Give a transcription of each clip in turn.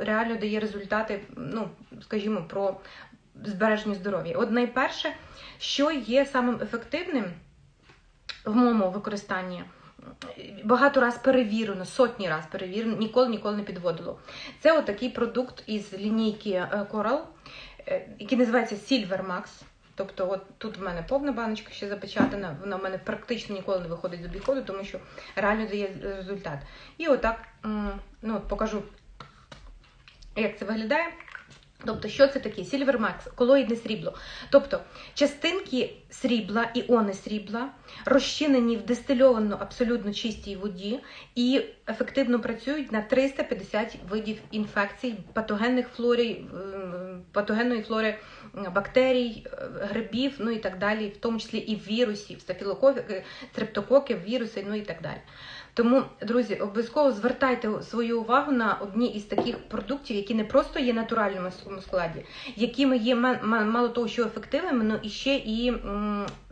реально дає результати, ну, скажімо, про збереження здоров'я. От найперше, що є самим ефективним в моєму використанні. Багато раз перевірено, сотні раз перевірено, ніколи ніколи не підводило. Це отакий продукт із лінійки е, Coral, е, який називається Silver Max. Тобто, от тут в мене повна баночка ще запечатана, вона в мене практично ніколи не виходить з обіходу, тому що реально дає результат. І отак ну, покажу, як це виглядає. Тобто, що це таке? Max, колоїдне срібло. Тобто, частинки срібла, іони срібла розчинені в дистильовану абсолютно чистій воді і ефективно працюють на 350 видів інфекцій, патогенних флорі, ем, патогенної флори бактерій, е, грибів, ну і так далі, в тому числі і вірусів, стафілококів, стрептококів, віруси, ну і так далі. Тому, друзі, обов'язково звертайте свою увагу на одні із таких продуктів, які не просто є натуральними в складі, якими є ма- ма- мало того, що ефективними, але і ще і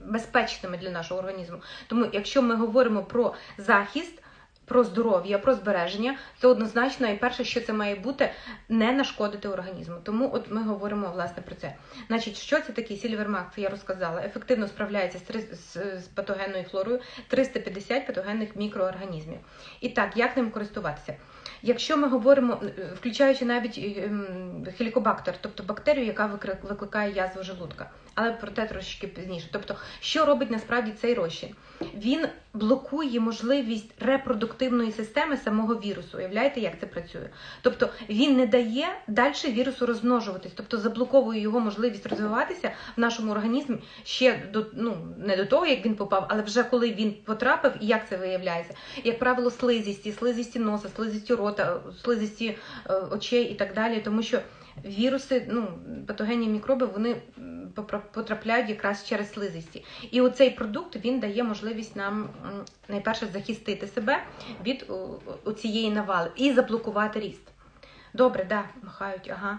безпечними для нашого організму. Тому, якщо ми говоримо про захист. Про здоров'я, про збереження, це однозначно і перше, що це має бути, не нашкодити організму. Тому от ми говоримо власне про це. Значить, що це таке Сільвермак? я розказала. Ефективно справляється з, патогенною флорою 350 патогенних мікроорганізмів. І так, як ним користуватися? Якщо ми говоримо, е, включаючи навіть ем, хелікобактер, тобто бактерію, яка викликає язву желудка, але про те трошки пізніше. Тобто, що робить насправді цей розчин? Він блокує можливість репродуктивної системи самого вірусу. Уявляєте, як це працює? Тобто він не дає далі вірусу розмножуватись, тобто заблоковує його можливість розвиватися в нашому організмі ще до ну не до того, як він попав, але вже коли він потрапив, і як це виявляється? Як правило, слизісті, слизісті носа, слизісті рота, слизісті е, очей і так далі, тому що. Віруси, ну патогенні мікроби, вони потрапляють якраз через слизисті. І оцей продукт він дає можливість нам найперше захистити себе від цієї навали і заблокувати ріст. Добре, да, махають, ага.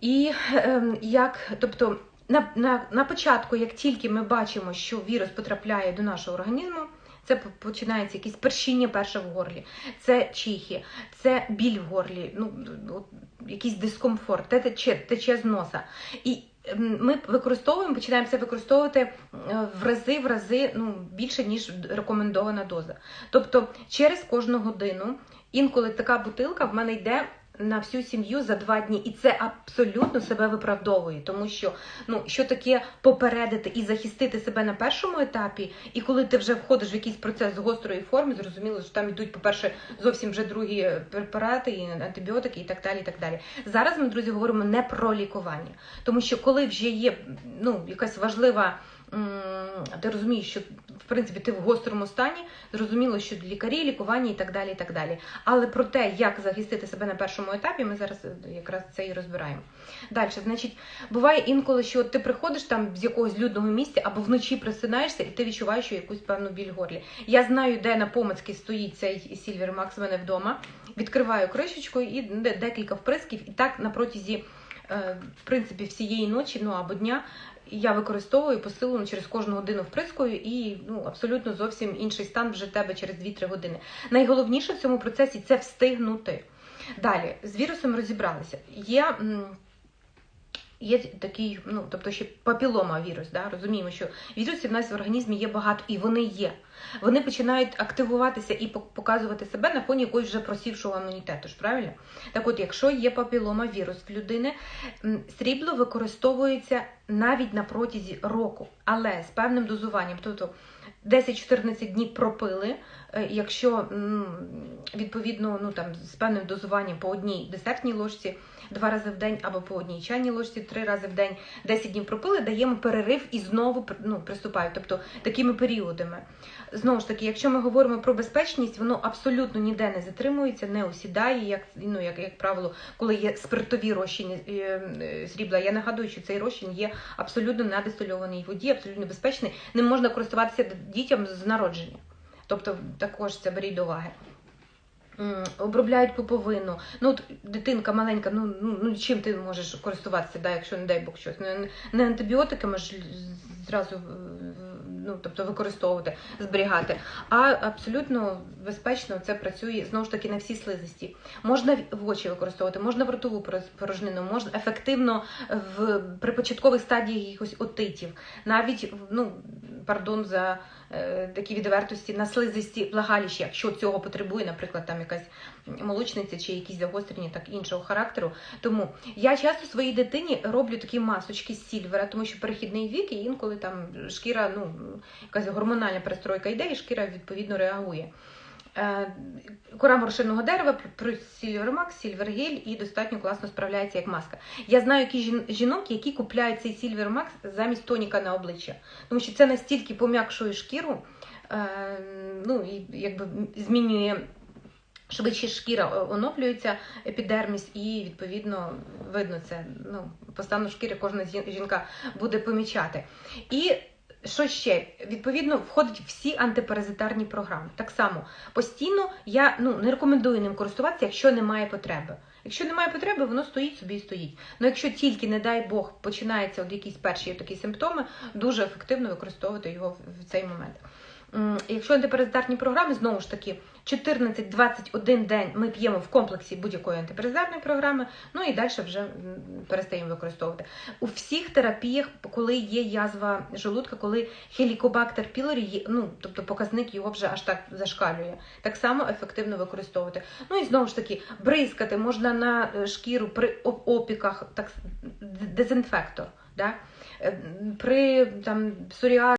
І ем, як, тобто, на, на, на початку, як тільки ми бачимо, що вірус потрапляє до нашого організму, це починається якесь першіння перше в горлі, це чихи, це біль в горлі, ну, якийсь дискомфорт, те тече, тече з носа. І ми використовуємо, починаємо це використовувати е, в рази, в рази ну, більше, ніж рекомендована доза. Тобто через кожну годину, інколи така бутилка в мене йде на всю сім'ю за два дні, і це абсолютно себе виправдовує, тому що ну що таке попередити і захистити себе на першому етапі, і коли ти вже входиш в якийсь процес з гострої форми, зрозуміло, що там йдуть, по-перше, зовсім вже другі препарати, і антибіотики, і так далі. і так далі. Зараз ми, друзі, говоримо не про лікування, тому що коли вже є ну якась важлива. Ти розумієш, що в принципі ти в гострому стані, зрозуміло, що лікарі, лікування і так далі. і так далі. Але про те, як захистити себе на першому етапі, ми зараз е, якраз це і розбираємо. Далі, значить, буває інколи, що ти приходиш там з якогось людного місця або вночі просинаєшся, і ти відчуваєш що якусь певну біль горлі. Я знаю, де на помацьки стоїть цей Silver Max в мене вдома. Відкриваю кришечку і декілька вприсків, і так на протязі. е, В принципі, всієї ночі, ну або дня, я використовую посилу через кожну годину вприскую, і ну абсолютно зовсім інший стан вже тебе через 2-3 години. Найголовніше в цьому процесі це встигнути. Далі з вірусом розібралися. Є. Є такий, ну тобто ще папілома вірус, да? розуміємо, що вірусів в нас в організмі є багато, і вони є. Вони починають активуватися і пок- показувати себе на фоні якогось вже просівшого імунітету. ж правильно? Так от, якщо є папілома вірус в людини, срібло використовується навіть на протязі року, але з певним дозуванням. Тобто 10-14 днів пропили, е, якщо відповідно ну, там, з певним дозуванням по одній десертній ложці, два рази в день або по одній чайній ложці, три рази в день, 10 днів пропили, даємо перерив і знову ну, приступають. Тобто такими періодами. Знову ж таки, якщо ми говоримо про безпечність, воно абсолютно ніде не затримується, не осідає, як ну як, як правило, коли є спиртові розчини е, е, срібла. Я нагадую, що цей розчин є абсолютно на дистильованій воді, абсолютно безпечний. Ним можна користуватися дітям з народження. Тобто також це беріть до уваги. Обробляють пуповину. Ну, дитинка маленька, ну, ну, ну чим ти можеш користуватися, да, якщо не дай Бог щось. Не, не антибіотиками ж зразу е, ну тобто використовувати, зберігати. А абсолютно безпечно це працює знову ж таки на всі слизисті. Можна в очі використовувати, можна в ротову порожнину, можна ефективно в при початкових стадіях якихось отитів, навіть ну пардон за е, такі відвертості на слизисті влагаліща, якщо цього потребує, наприклад, там якась молочниця чи якісь загострення так іншого характеру. Тому я часто своїй дитині роблю такі масочки з сільвера, тому що перехідний вік і інколи там шкіра, ну якась гормональна перестройка йде, і шкіра відповідно реагує. Е, Кора морошинного дерева про сільвермакс, сільвергель і достатньо класно справляється як маска. Я знаю які жінок, які купляють цей сільвермакс замість тоніка на обличчя, тому що це настільки пом'якшує шкіру, е, ну і якби змінює. Швидше шкіра оновлюється, епідерміс, і відповідно видно це. Ну, по стану шкіри кожна жінка буде помічати. І що ще? Відповідно, входить всі антипаразитарні програми. Так само постійно я ну, не рекомендую ним користуватися, якщо немає потреби. Якщо немає потреби, воно стоїть собі і стоїть. Ну якщо тільки, не дай Бог, починаються от якісь перші такі симптоми, дуже ефективно використовувати його в цей момент. Якщо антипаразитарні програми, знову ж таки, 14-21 день ми п'ємо в комплексі будь-якої антипаразитарної програми, ну і далі вже перестаємо використовувати. У всіх терапіях, коли є язва желудка, коли хелікобактер пілорі, ну, тобто показник його вже аж так зашкалює, так само ефективно використовувати. Ну і знову ж таки, бризкати можна на е, шкіру при опіках, так, дезінфектор. Да? Е, При там, псоріазі,